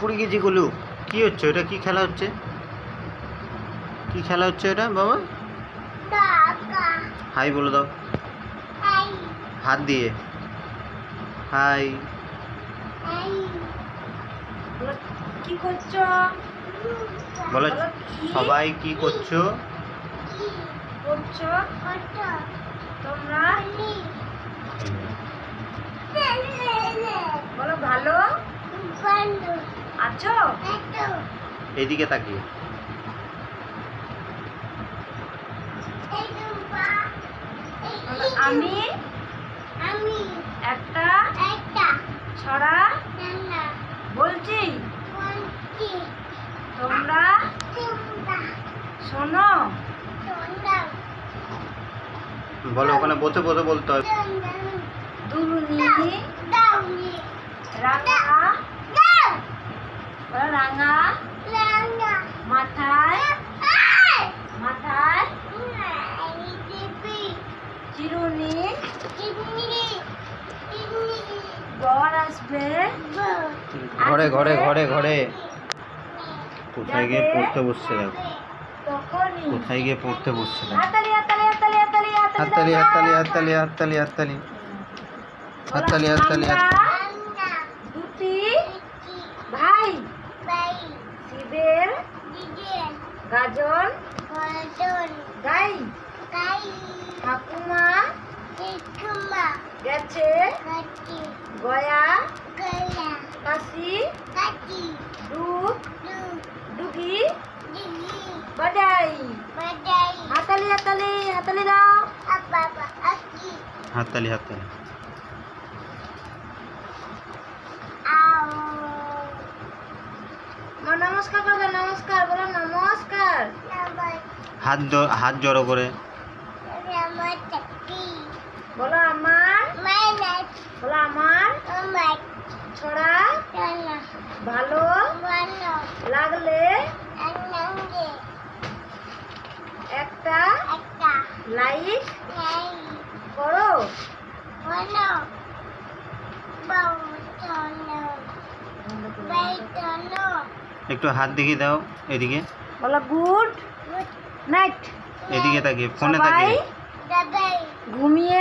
পড়ে গেছি গুলু কি হচ্ছে? এটা কি খেলা হচ্ছে? কি খেলা হচ্ছে এটা বাবা? হাই বলে দাও। হাত দিয়ে। হাই। বলো, কি করছ? বলো সবাই কি করছ? করছ? তোমরা বলো ভালো আছো এদিকে তাকিয়ে। আমি আমি একটা একটা ছড়া বলছি। বলছি। তোমরা তোমরা। শোনো। তোমরা। বলো ওখানে বসে বসে বলতে তোমরা দুলুনি দাউনি রাঙা? রাঙা। মাথায়? মাথায়। চিরুনি? আসবে? ঘরে। ঘরে ঘরে ঘরে কোথায় গিয়ে পড়তে বসছে কোথায় গিয়ে পড়তে বসছে দেখো। হাতালি হাতালি হাতালি হাতালি হাততালি হাততালি হাততালি হাততালি হাততালি হাততালি। হাততালি দুটি? দিদি ভাই গাজন গজন গাই কাই ঠাকুমা দেখুমা গেছে কাটি গয়া গলা কাশি কাটি ডুব দু ডুগি দিদি বাজাই বাজাই হাতালি হাতালি হাতালি দাও বাবা আকি হাততালি হাততালি আও মা নমস্কার করো হাত জ- হাত জড়ো করে। বলো আমার। বলো আমার। ছড়া। ভালো। লাগলে। একটা। একটা। লাইক। করো। হাত দেখিয়ে দাও এদিকে। বলো গুড। গুড। নাইট এদিকে তাকিয়ে ফোনে তাকিয়ে। ঘুমিয়ে